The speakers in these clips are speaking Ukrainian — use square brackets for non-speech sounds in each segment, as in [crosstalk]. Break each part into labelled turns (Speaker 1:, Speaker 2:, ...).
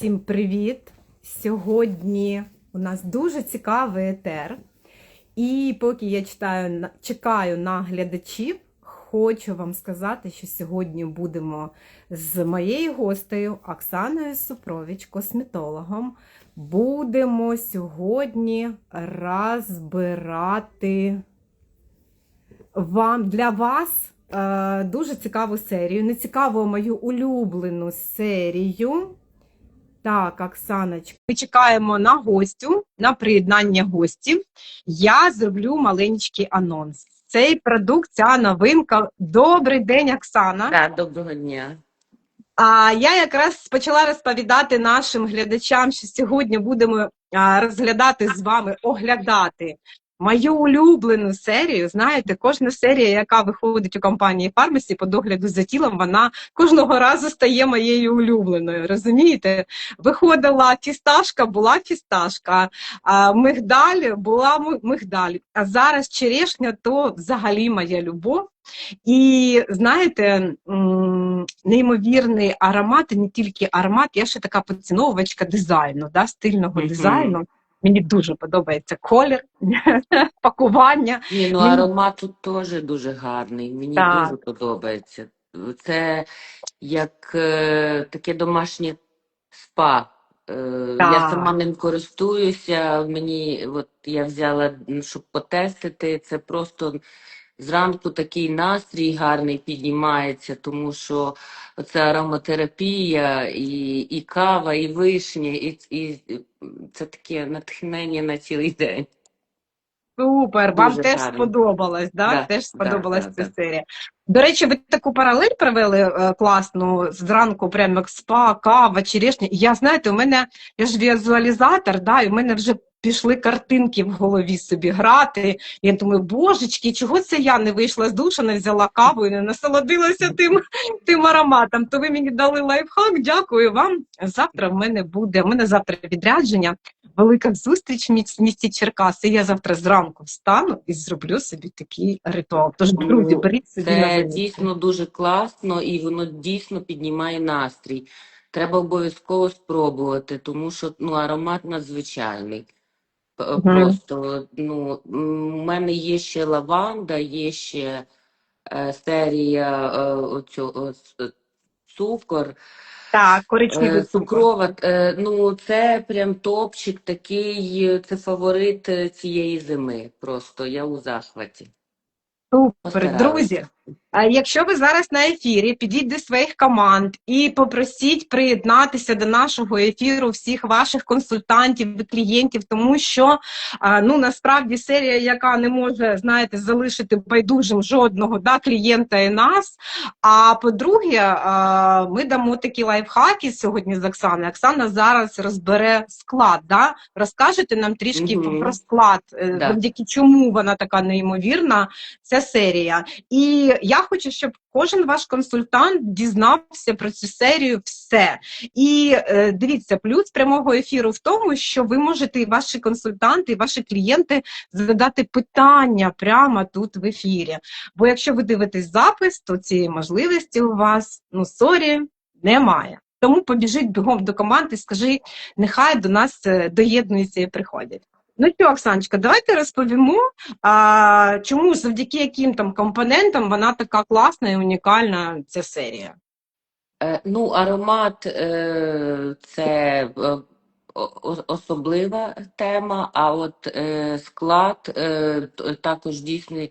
Speaker 1: Всім привіт! Сьогодні у нас дуже цікавий етер. І поки я читаю, чекаю на глядачів, хочу вам сказати, що сьогодні будемо з моєю гостею Оксаною Супрович, косметологом. Будемо сьогодні розбирати вам для вас е, дуже цікаву серію. Не цікаву, мою улюблену серію. Так, Оксаночка. Ми чекаємо на гостю, на приєднання гостів. Я зроблю маленький анонс. Цей продукт, ця новинка. Добрий день, Оксана.
Speaker 2: Так, доброго дня.
Speaker 1: А я якраз почала розповідати нашим глядачам, що сьогодні будемо розглядати з вами, оглядати мою улюблену серію. Знаєте, кожна серія, яка виходить у компанії Фармасі по догляду за тілом, вона кожного разу стає моєю улюбленою. Розумієте? Виходила фісташка, була фісташка, а мигдаль була мигдаль. А зараз черешня то взагалі моя любов. І знаєте, неймовірний аромат, і не тільки аромат, я ще така поціновувачка дизайну, да, стильного
Speaker 2: Мгм.
Speaker 1: дизайну. Мені дуже подобається колір, [laughs] пакування.
Speaker 2: Ні, ну
Speaker 1: Мені-
Speaker 2: аромат тут теж дуже гарний. Мені
Speaker 1: Так.
Speaker 2: дуже подобається. Це як е, таке домашнє спа. Е, я сама ним користуюся. Мені от я взяла, щоб потестити. Це просто зранку такий настрій гарний піднімається, тому що це ароматерапія, і, і кава, і вишня, і, і це таке натхнення на цілий день.
Speaker 1: Супер, вам
Speaker 2: Дуже
Speaker 1: теж
Speaker 2: гарно.
Speaker 1: сподобалось, да?
Speaker 2: Да,
Speaker 1: Теж сподобалась
Speaker 2: да,
Speaker 1: ця
Speaker 2: да.
Speaker 1: серія. До речі, ви таку паралель провели е, класну зранку, прямо як спа, кава, черешня. Я знаєте, у мене я ж візуалізатор, да, і в мене вже пішли картинки в голові собі грати. Я думаю, божечки, чого це я не вийшла з душа, не взяла каву і не насолодилася тим, тим ароматом. То ви мені дали лайфхак, дякую вам. Завтра в мене буде, в мене завтра відрядження велика зустріч в місті Черкаси. Я завтра зранку встану і зроблю собі такий ритуал. Тож, друзі,
Speaker 2: Ну,
Speaker 1: беріть собі
Speaker 2: Це
Speaker 1: заняття.
Speaker 2: дійсно дуже класно і воно дійсно піднімає настрій. Треба обов'язково спробувати, тому що ну, аромат надзвичайний.
Speaker 1: Мгм.
Speaker 2: Просто ну, у мене є ще лаванда, є ще е, серія е, оцю, о, цукор.
Speaker 1: Так, коричневий
Speaker 2: Е,
Speaker 1: цукор.
Speaker 2: Цукрова, е, ну це прям топчик такий, е, це фаворит е, цієї зими. Просто я у захваті.
Speaker 1: Супер,
Speaker 2: Постаралась.
Speaker 1: друзі. Якщо ви зараз на ефірі, підіть до своїх команд і попросіть приєднатися до нашого ефіру всіх ваших консультантів і клієнтів, тому що ну насправді серія, яка не може знаєте, залишити байдужим жодного да, клієнта і нас. А по-друге, ми дамо такі лайфхаки сьогодні з Оксаною. Оксана зараз розбере склад. Да? Розкажете нам трішки
Speaker 2: Мгм.
Speaker 1: про склад, е,
Speaker 2: Да.
Speaker 1: завдяки чому вона така неймовірна, ця серія. І я хочу, щоб кожен ваш консультант дізнався про цю серію все. І е, дивіться, плюс прямого ефіру в тому, що ви можете і ваші консультанти, і ваші клієнти задати питання прямо тут в ефірі. Бо якщо ви дивитесь запис, то цієї можливості у вас, ну сорі, немає. Тому побіжіть бігом до команди, скажи, нехай до нас е, доєднуються і приходять. Ну що, Оксаночка, давайте розповімо, а, чому завдяки яким там компонентам вона така класна і унікальна ця серія.
Speaker 2: Е, Ну, аромат е, це е, особлива тема, а от склад також дійсно,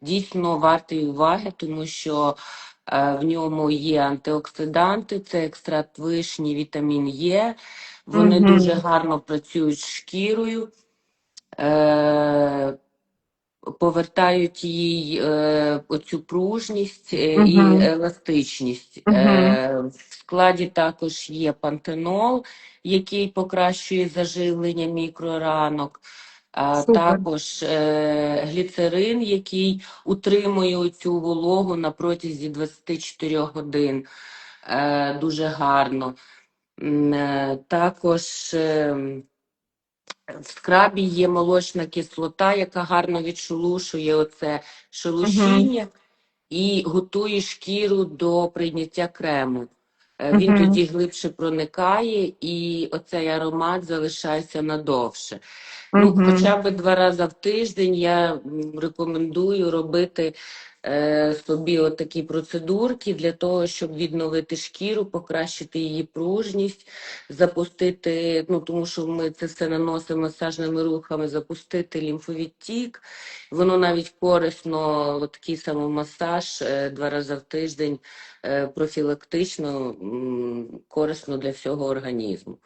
Speaker 2: дійсно вартий уваги, тому що в ньому є антиоксиданти, це екстракт вишні, вітамін Е. Вони
Speaker 1: Мгм.
Speaker 2: дуже гарно працюють з шкірою. Е, повертають їй е, оцю пружність е, і
Speaker 1: Мгм.
Speaker 2: еластичність. Е, в складі також є пантенол, який покращує заживлення мікроранок. А також е, гліцерин, який утримує цю вологу на протязі 24 годин. Е, дуже гарно. Е, Також е, в скрабі є молочна кислота, яка гарно відшелушує оце шелушіння і готує шкіру до прийняття крему. Е, Він
Speaker 1: Мгм.
Speaker 2: тоді глибше проникає, і оцей аромат залишається надовше. Ну, хоча б два рази в тиждень я рекомендую робити е, собі отакі процедурки для того, щоб відновити шкіру, покращити її пружність, запустити, ну тому що ми це все наносимо масажними рухами, запустити лімфовідтік. Воно навіть корисно, от такий самомасаж е, два рази в тиждень е, профілактично м, корисно для всього організму.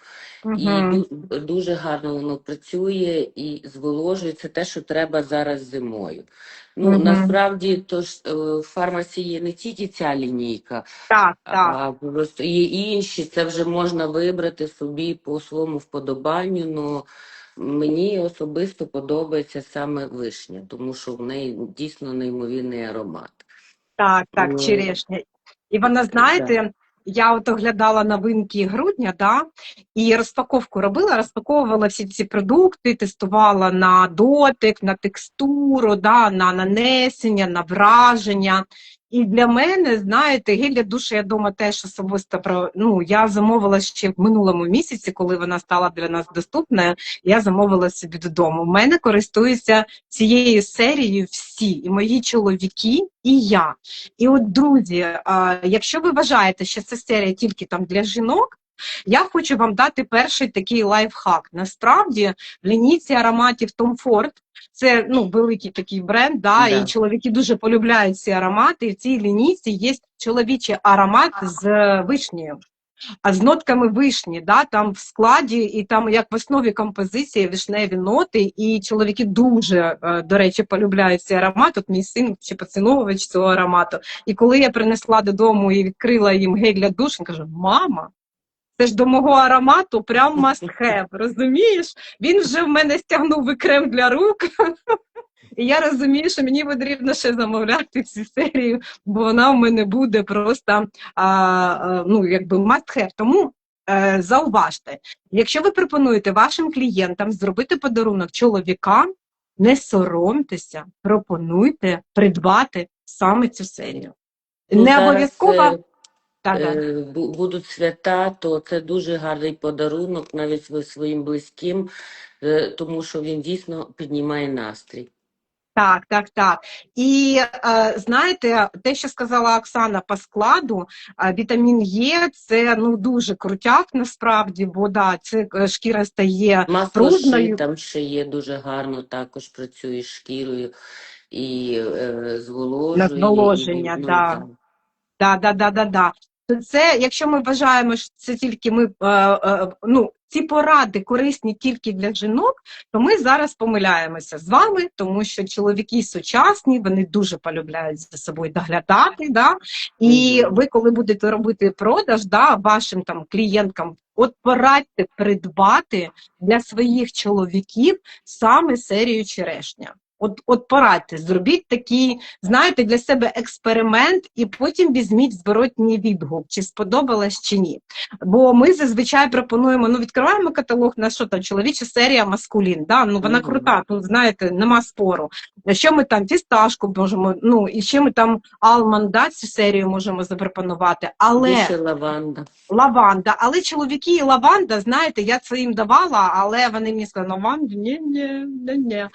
Speaker 2: І дуже гарно воно працює і зволожує. Це те, що треба зараз зимою. Ну,
Speaker 1: Мгм.
Speaker 2: насправді, то ж е, в фармасі є не тільки ця лінійка,
Speaker 1: Так, так.
Speaker 2: а просто є інші. Це вже можна вибрати собі по своєму вподобанню. Ну, мені особисто подобається саме вишня, тому що в неї дійсно неймовірний аромат.
Speaker 1: Так, так,
Speaker 2: Ну,
Speaker 1: черешня. І вона, знаєте, я от оглядала новинки грудня, да, і розпаковку робила, розпаковувала всі ці продукти, тестувала на дотик, на текстуру, да, на нанесення, на враження. І для мене, знаєте, гель для душу, я дома теж особисто про ну я замовила ще в минулому місяці, коли вона стала для нас доступною. Я замовила собі додому. У мене користуються цією серією всі, і мої чоловіки, і я. І от, друзі, якщо ви вважаєте, що це серія тільки там для жінок, я хочу вам дати перший такий лайфхак. Насправді, в лінійці ароматів Tom Ford, це ну, великий такий бренд, да,
Speaker 2: Да.
Speaker 1: і чоловіки дуже полюбляють ці аромати. І в цій лінійці є чоловічий аромат з вишнею. А з нотками вишні, да, там в складі, і там як в основі композиції вишневі ноти, і чоловіки дуже, е, до речі, полюбляють цей аромат. От мій син чи поціновувач цього аромату. І коли я принесла додому і відкрила їм гель для душу, він каже: Мама, це ж до мого аромату прям must have, розумієш? Він вже в мене стягнув і крем для рук. І я розумію, що мені потрібно ще замовляти цю серію, бо вона в мене буде просто а, а, ну, якби must have. Тому е, зауважте, якщо ви пропонуєте вашим клієнтам зробити подарунок чоловікам, не соромтеся, пропонуйте придбати саме цю серію.
Speaker 2: Ну,
Speaker 1: не обов'язково.
Speaker 2: Е, будуть свята, то це дуже гарний подарунок навіть своїм близьким, е, тому що він дійсно піднімає настрій.
Speaker 1: Так, так, так. І е, знаєте, те, що сказала Оксана по складу, вітамін Е це ну дуже крутяк насправді, бо да, це шкіра стає
Speaker 2: Масло ши там ще є дуже гарно, також працює шкірою і е, зволожує.
Speaker 1: На зволоження,
Speaker 2: ну,
Speaker 1: да.
Speaker 2: так.
Speaker 1: Да, да, да, да, да. То це, якщо ми вважаємо, що це тільки ми, е, е, ну, ці поради корисні тільки для жінок, то ми зараз помиляємося з вами, тому що чоловіки сучасні, вони дуже полюбляють за собою доглядати. Да? І ви, коли будете робити продаж, да, вашим там клієнткам, от порадьте придбати для своїх чоловіків саме серію черешня. От, от порадьте, зробіть такий, знаєте, для себе експеримент, і потім візьміть зворотній відгук, чи сподобалось чи ні. Бо ми зазвичай пропонуємо, ну відкриваємо каталог на що там, чоловіча серія маскулін. Да? Ну вона крута, тут знаєте, нема спору. Що ми там фісташку можемо, ну і ще ми там алман, да, цю серію можемо запропонувати. Але
Speaker 2: Більше лаванда.
Speaker 1: лаванда, але чоловіки і лаванда, знаєте, я своїм давала, але вони мені сказали, лаванда, ні, ні, ні, ні.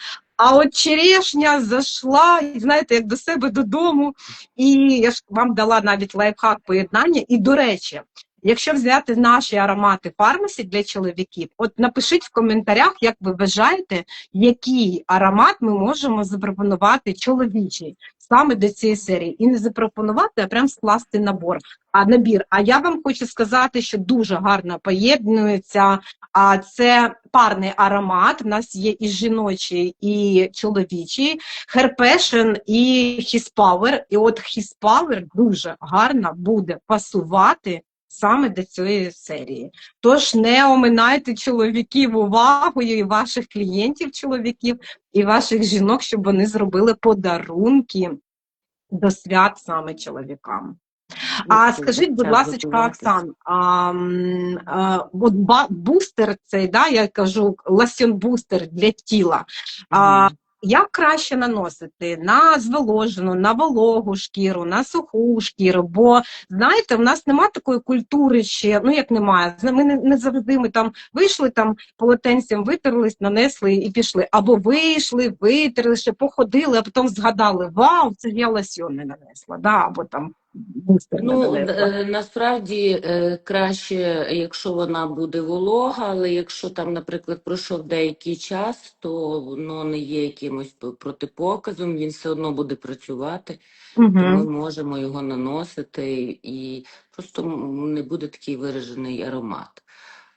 Speaker 1: А от черешня зайшла, знаєте, як до себе додому, і я ж вам дала навіть лайфхак поєднання. І, до речі, якщо взяти наші аромати фармасі для чоловіків, от напишіть в коментарях, як ви вважаєте, який аромат ми можемо запропонувати чоловічий саме до цієї серії. І не запропонувати, а прям скласти набор. А набір. А я вам хочу сказати, що дуже гарно поєднується. А це парний аромат. У нас є і жіночий, і чоловічий, Passion і His Power. І от His Power дуже гарно буде пасувати. Саме до цієї серії. Тож не оминайте чоловіків увагою і ваших клієнтів, чоловіків, і ваших жінок, щоб вони зробили подарунки до свят саме чоловікам. А скажіть, будь ласка. Оксан, а, а, от бустер цей, да, я кажу, лосьон бустер для тіла. А, як краще наносити на зволожену, на вологу шкіру, на суху шкіру. Бо знаєте, в нас немає такої культури ще, ну як немає. Ми не, не завжди ми там вийшли там полотенцем, витерлись, нанесли і пішли. Або вийшли, витерли, ще походили, а потім згадали: Вау, це я лосьон не нанесла, да? або там
Speaker 2: Ну, е, насправді е, краще, якщо вона буде волога, але якщо там, наприклад, пройшов деякий час, то воно не є якимось протипоказом, він все одно буде працювати, то ми
Speaker 1: Угу.
Speaker 2: можемо його наносити і просто не буде такий виражений аромат.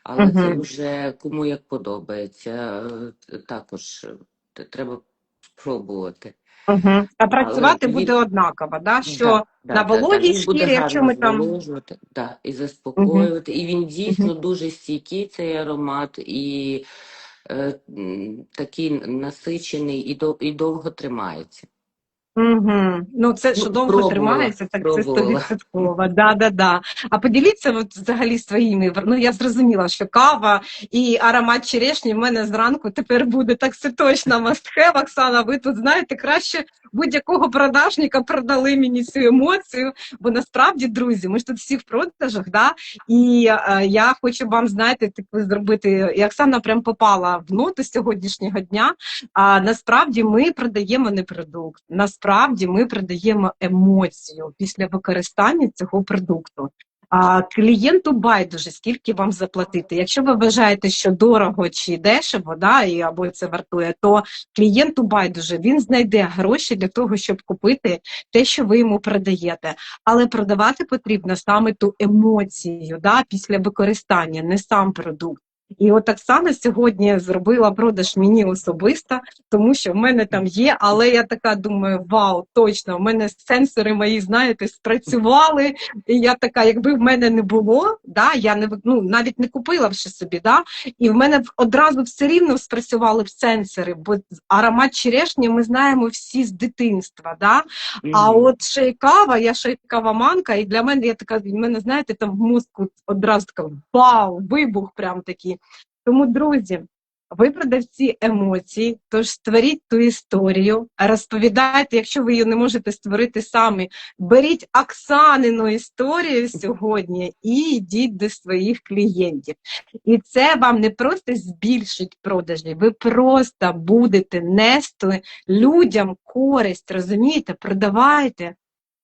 Speaker 2: Але це
Speaker 1: Угу.
Speaker 2: вже кому як подобається. Е, Також треба спробувати.
Speaker 1: Угу. А
Speaker 2: Але
Speaker 1: працювати
Speaker 2: він
Speaker 1: буде однаково, да? що
Speaker 2: Да, да,
Speaker 1: на
Speaker 2: да, да.
Speaker 1: вологій
Speaker 2: Він
Speaker 1: шкірі, якщо ми там.
Speaker 2: да, і
Speaker 1: Угу.
Speaker 2: заспокоювати. І він
Speaker 1: Угу.
Speaker 2: дійсно дуже стійкий, цей аромат, і е, такий насичений і, дов, і довго тримається.
Speaker 1: Угу. Ну, це що
Speaker 2: Ну,
Speaker 1: довго
Speaker 2: пробувала,
Speaker 1: тримається, так це
Speaker 2: пробувала.
Speaker 1: стовідсотково. Да, да, да. А поділіться от взагалі своїми. Ну, я зрозуміла, що кава і аромат черешні в мене зранку тепер буде. Так все точно мастхев. Оксана. Ви тут знаєте, краще будь-якого продажника продали мені цю емоцію. Бо насправді, друзі, ми ж тут всі в продажах, да? і е, я хочу вам, знаєте, таку зробити. І Оксана прям попала в ноту сьогоднішнього дня. А насправді ми продаємо не продукт. Насправді ми продаємо емоцію після використання цього продукту. А клієнту байдуже, скільки вам заплатити. Якщо ви вважаєте, що дорого чи дешево, да, і або це вартує, то клієнту байдуже він знайде гроші для того, щоб купити те, що ви йому продаєте. Але продавати потрібно саме ту емоцію да, після використання, не сам продукт. І от Оксана сьогодні зробила продаж мені особисто, тому що в мене там є, але я така думаю, вау, точно, в мене сенсори мої, знаєте, спрацювали. І я така, якби в мене не було, да, я не ну, навіть не купила вже собі, да, і в мене одразу все рівно спрацювали б сенсори, бо аромат черешні ми знаємо всі з дитинства. Да? А
Speaker 2: Мгм.
Speaker 1: от ще й кава, я ще й кавоманка, і для мене я така, в мене, знаєте, там в мозку одразу така вау, вибух прям такий. Тому, друзі, ви продавці емоцій, тож створіть ту історію, розповідайте, якщо ви її не можете створити самі, беріть Оксанину історію сьогодні і йдіть до своїх клієнтів. І це вам не просто збільшить продажі, ви просто будете нести людям користь, розумієте, продавайте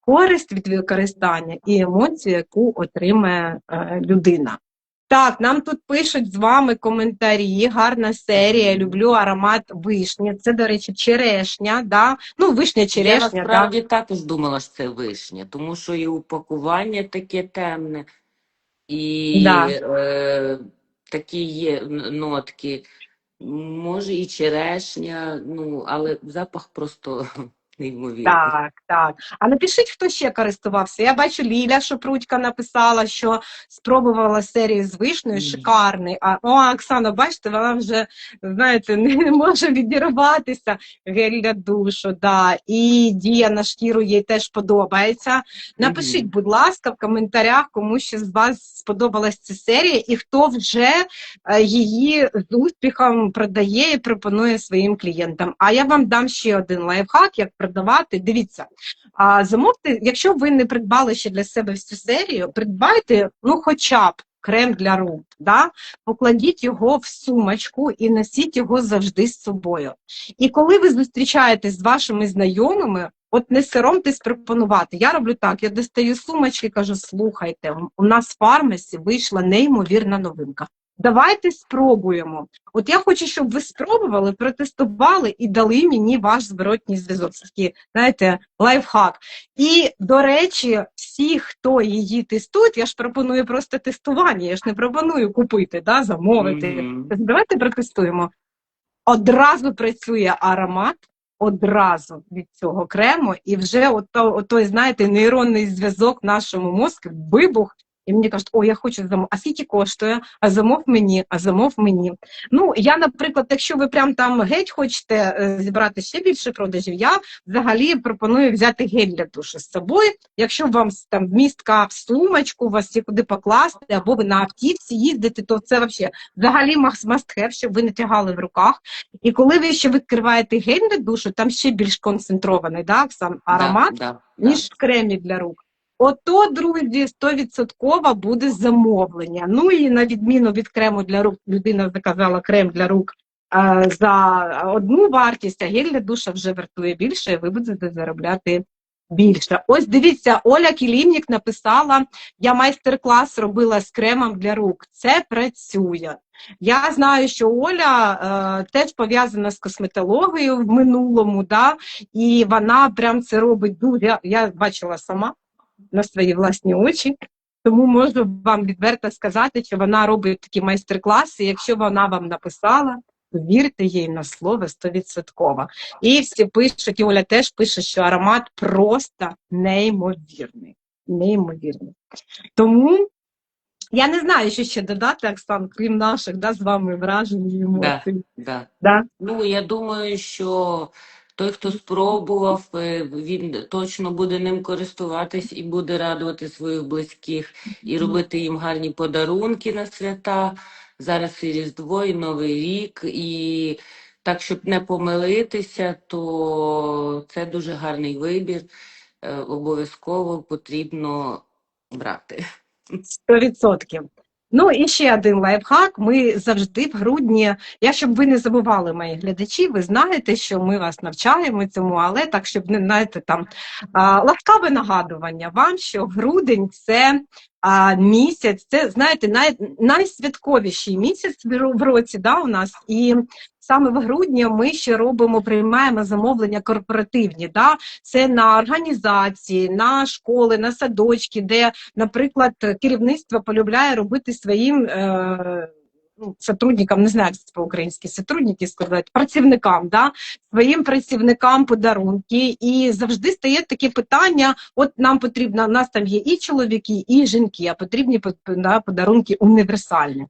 Speaker 1: користь від використання і емоцію, яку отримає е, людина. Так, нам тут пишуть з вами коментарі. Гарна серія. Люблю аромат вишні. Це, до речі, черешня. Да? Ну, вишня,
Speaker 2: Я
Speaker 1: черешня. Да?
Speaker 2: насправді також думала, що це вишня, тому що і упакування таке темне, і
Speaker 1: Да.
Speaker 2: е, такі є нотки. Може, і черешня, ну, але запах просто неймовірний.
Speaker 1: Так, так. А напишіть, хто ще користувався. Я бачу Ліля Шопрудька написала, що спробувала серію з вишнею, шикарний. А о, Оксана, бачите, вона вже, знаєте, [laughs] не може відірватися. Гель для душу, да. І дія на шкіру їй теж подобається. Напишіть, будь ласка, в коментарях, кому ще з вас сподобалась ця серія, і хто вже е, її з успіхом продає і пропонує своїм клієнтам. А я вам дам ще один лайфхак, як продавати. Дивіться, а, замовте, якщо ви не придбали ще для себе всю серію, придбайте ну, хоча б крем для рук, да? покладіть його в сумочку і носіть його завжди з собою. І коли ви зустрічаєтесь з вашими знайомими, от не соромтесь пропонувати. Я роблю так: я достаю сумочки кажу: слухайте, у нас в фармасі вийшла неймовірна новинка. Давайте спробуємо. От я хочу, щоб ви спробували, протестували і дали мені ваш зворотній зв'язок. Це такий, знаєте, лайфхак. І, до речі, всі, хто її тестують, я ж пропоную просто тестування, я ж не пропоную купити, да, замовити.
Speaker 2: Мгм.
Speaker 1: Тобто Давайте протестуємо. Одразу працює аромат, одразу від цього крему, і вже ото, отой, знаєте, нейронний зв'язок нашому мозку, вибух, І мені кажуть, о, я хочу замов. А скільки коштує? А замов мені, а замов мені. Ну, я, наприклад, якщо ви прям там геть хочете е, зібрати ще більше продажів, я взагалі пропоную взяти гель для душу з собою. Якщо вам там вмістка в сумочку, у вас є куди покласти, або ви на автівці їздите, то це вообще взагалі must have, щоб ви не тягали в руках. І коли ви ще відкриваєте гель для душу, там ще більш концентрований да, сам аромат,
Speaker 2: Да, да,
Speaker 1: ніж в кремі для рук. Ото, друзі, 100% буде замовлення. Ну і на відміну від крему для рук, людина заказала крем для рук е, за одну вартість, а гель для душа вже вартує більше, і ви будете заробляти більше. Ось дивіться, Оля Кілімнік написала: я майстер-клас робила з кремом для рук. Це працює. Я знаю, що Оля е, теж пов'язана з косметологією в минулому, да, і вона прям це робить дуже. Я бачила сама на свої власні очі. Тому можу вам відверто сказати, що вона робить такі майстер-класи. Якщо вона вам написала, то вірте їй на слово 100%. І всі пишуть, і Оля теж пише, що аромат просто неймовірний. Неймовірний. Тому я не знаю, що ще додати, Оксан, крім наших да, з вами вражень і емоцій.
Speaker 2: да.
Speaker 1: Да.
Speaker 2: Ну, я думаю, що той, хто спробував, е, він точно буде ним користуватись і буде радувати своїх близьких, і робити їм гарні подарунки на свята. Зараз і Різдво, і Новий рік, і так, щоб не помилитися, то це дуже гарний вибір. Е, Обов'язково потрібно брати.
Speaker 1: Сто відсотків. Ну і ще один лайфхак. Ми завжди в грудні, я щоб ви не забували, мої глядачі, ви знаєте, що ми вас навчаємо цьому, але так, щоб не знаєте, там ласкаве нагадування вам, що грудень це а, місяць, це знаєте, най, найсвятковіший місяць в році да, у нас. І саме в грудні ми ще робимо, приймаємо замовлення корпоративні. Да? Це на організації, на школи, на садочки, де наприклад, керівництво полюбляє робити своїм е, ну, сотрудникам, не знаю, як це по-українськи, сотрудники сказати, працівникам, да, своїм працівникам подарунки. І завжди стає таке питання: от нам потрібно, у нас там є і чоловіки, і жінки, а потрібні да, подарунки універсальні.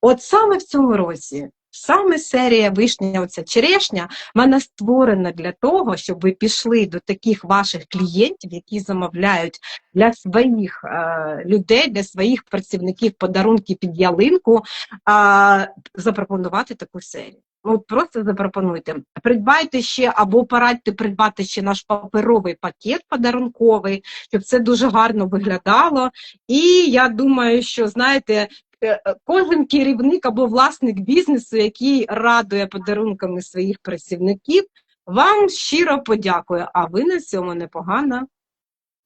Speaker 1: От саме в цьому році. Саме серія вишня, оця черешня, вона створена для того, щоб ви пішли до таких ваших клієнтів, які замовляють для своїх е, людей, для своїх працівників подарунки під ялинку, е, запропонувати таку серію. Ну, просто запропонуйте. Придбайте ще або порадьте придбати ще наш паперовий пакет подарунковий, щоб це дуже гарно виглядало. І я думаю, що знаєте. Е, е, Кожен керівник або власник бізнесу, який радує подарунками своїх працівників, вам щиро подякує. А ви на цьому непогано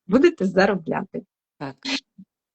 Speaker 1: будете заробляти.
Speaker 2: Так.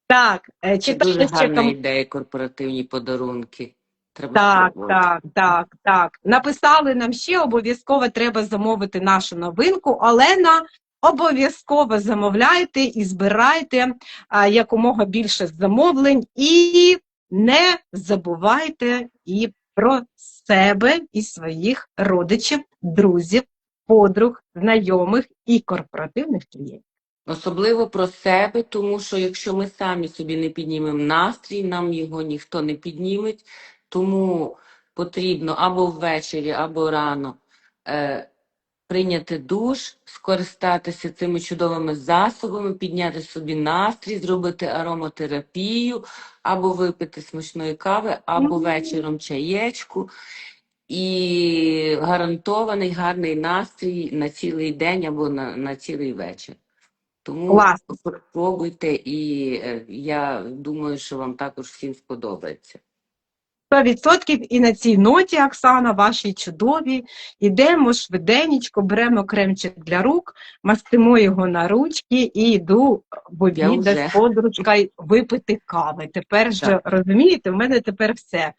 Speaker 1: Так, е,
Speaker 2: Це
Speaker 1: читайте
Speaker 2: дуже гарна
Speaker 1: ком-
Speaker 2: ідея, корпоративні подарунки. Треба
Speaker 1: Так,
Speaker 2: спробувати.
Speaker 1: так, так, так. Написали нам ще, обов'язково треба замовити нашу новинку. Олена, обов'язково замовляйте і збирайте а, якомога більше замовлень. І не забувайте і про себе, і своїх родичів, друзів, подруг, знайомих і корпоративних клієнтів.
Speaker 2: Особливо про себе, тому що якщо ми самі собі не піднімемо настрій, нам його ніхто не підніметь. Тому потрібно або ввечері, або рано е, прийняти душ, скористатися цими чудовими засобами, підняти собі настрій, зробити ароматерапію, або випити смачної кави, або вечором чаєчку. І гарантований гарний настрій на цілий день або на, на цілий вечір. Тому
Speaker 1: Класно.
Speaker 2: спробуйте, і е, я думаю, що вам також всім сподобається.
Speaker 1: 100% і на цій ноті, Оксана, вашій чудові. Ідемо швиденечко, беремо кремчик для рук, мастимо його на ручки і йду в обід з подружкою випити кави. Тепер же, розумієте, в мене тепер все.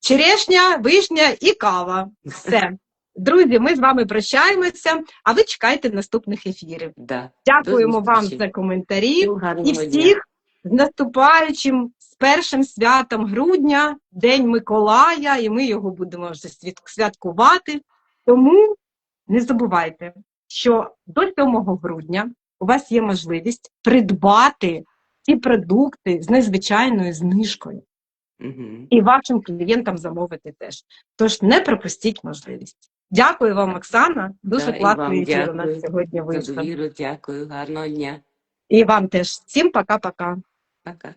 Speaker 1: Черешня, вишня і кава. Все. Друзі, ми з вами прощаємося, а ви чекайте наступних ефірів.
Speaker 2: Да.
Speaker 1: Дякуємо вам за коментарі. І
Speaker 2: дня.
Speaker 1: всіх з наступаючим з першим святом грудня, День Миколая, і ми його будемо вже святкувати. Тому не забувайте, що до 7 грудня у вас є можливість придбати ці продукти з незвичайною знижкою.
Speaker 2: Мгм.
Speaker 1: І вашим клієнтам замовити теж. Тож не пропустіть можливість. Дякую вам, Оксана. Дуже
Speaker 2: Да,
Speaker 1: класний ефір у нас сьогодні вийшов.
Speaker 2: дякую, гарного дня.
Speaker 1: І вам теж. Всім пока-пока.
Speaker 2: Пока.